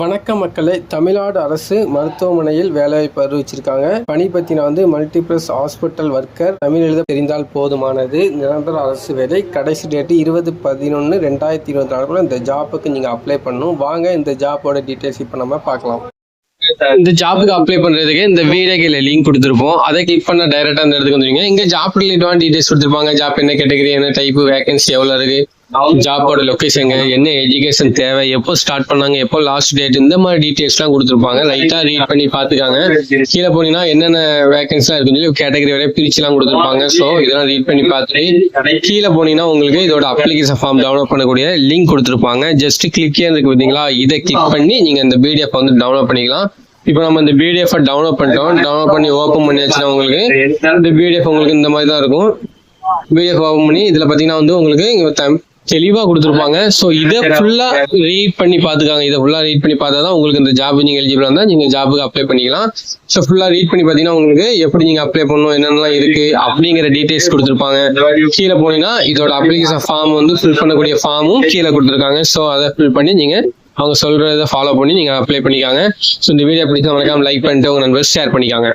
வணக்கம் மக்களை தமிழ்நாடு அரசு மருத்துவமனையில் வேலைவாய்ப்பு அறிவிச்சிருக்காங்க. பணி பத்தின வந்து மல்டிபிளஸ் ஹாஸ்பிட்டல் ஒர்க்கர் தமிழ் எழுத தெரிந்தால் போதுமானது. நிரந்தர அரசு வேலை. கடைசி டேட்டு இருபது பதினொன்று ரெண்டாயிரத்தி இருபத்தி நாலுக்குள்ள இந்த ஜாப்புக்கு நீங்கள் அப்ளை பண்ணணும். வாங்க இந்த ஜாப்போட டீட்டெயில்ஸ் இப்போ நம்ம பார்க்கலாம். இந்த ஜாப்புக்கு அப்ளை பண்றதுக்கு இந்த வீடியோ லிங்க் கொடுத்துருப்போம். அதை கிளிக் பண்ண டைரக்டா அந்த இடத்துக்கு வந்துருங்க இங்க ஜாப் ரிலேட்டடான டீடைல்ஸ் கொடுத்துருப்பாங்க. ஜாப் என்ன கேட்டகரி என்ன டைப் வேகன்சி எவ்வளவு இருக்கு? ஜாப்போட லொகேஷன் என்ன எஜுகேஷன் தேவை எப்போ ஸ்டார்ட் பண்ணாங்க எப்போ லாஸ்ட் டேட் இந்த மாதிரி டீடைல்ஸ்லாம் கொடுத்துருப்பாங்க. லைட்டா ரீட் பண்ணி பாத்துக்காங்க கீழே போனீங்கன்னா என்னென்ன வேகன்சிலாம் இருக்குன்னு சொல்லி கேட்டகரி பிரிச்சு பிரிச்சுலாம் கொடுத்துருப்பாங்க. ஸோ இதெல்லாம் ரீட் பண்ணி பார்த்துட்டு கீழே போனீங்கன்னா உங்களுக்கு இதோட அப்ளிகேஷன் ஃபார்ம் டவுன்லோட் பண்ணக்கூடிய லிங்க் கொடுத்துருப்பாங்க. ஜஸ்ட் கிளிக்கே இருக்கு பார்த்தீங்களா? இதை கிளிக் பண்ணி நீங்க இந்த பிடிஎஃப் வந்து டவுன்லோட் பண்ணிக்கலாம். இப்போ நம்ம இந்த பிடிஎஃப் டவுன்லோட் பண்ணிட்டோம். டவுன்லோட் பண்ணி ஓப்பன் பண்ணியாச்சுன்னா உங்களுக்கு. இந்த பிடிஎஃப் உங்களுக்கு இந்த மாதிரி தான் இருக்கும். பிடிஎஃப் ஓப்பன் பண்ணி இதுல பாத்தீங்கன்னா வந்து உங்களுக்கு இங்க தெளிவா கொடுத்துருப்பாங்க. ஸோ இதை ஃபுல்லா ரீட் பண்ணி பார்த்துக்காங்க. இதை ஃபுல்லா ரீட் பண்ணி பார்த்தா தான் உங்களுக்கு இந்த ஜாப் நீங்க எலிஜிபிள் இருந்தால் நீங்க ஜாபுக்கு அப்ளை பண்ணிக்கலாம். ஸோ ஃபுல்லா ரீட் பண்ணி பார்த்தீங்கன்னா உங்களுக்கு எப்படி நீங்க அப்ளை பண்ணணும் என்னென்னலாம் இருக்கு அப்படிங்கிற டீடைல்ஸ் கொடுத்துருப்பாங்க. கீழே போனீங்கன்னா இதோட அப்ளிகேஷன் ஃபார்ம் வந்து ஃபில் பண்ணக்கூடிய ஃபார்மும் கீழே கொடுத்துருக்காங்க. ஸோ அதை ஃபில் பண்ணி நீங்க அவங்க சொல்றதை ஃபாலோ பண்ணி நீங்க அப்ளை பண்ணிக்காங்க. ஸோ இந்த வீடியோ பிடிச்சா மறக்காம லைக் பண்ணிட்டு உங்க நண்பர் ஷேர் பண்ணிக்காங்க.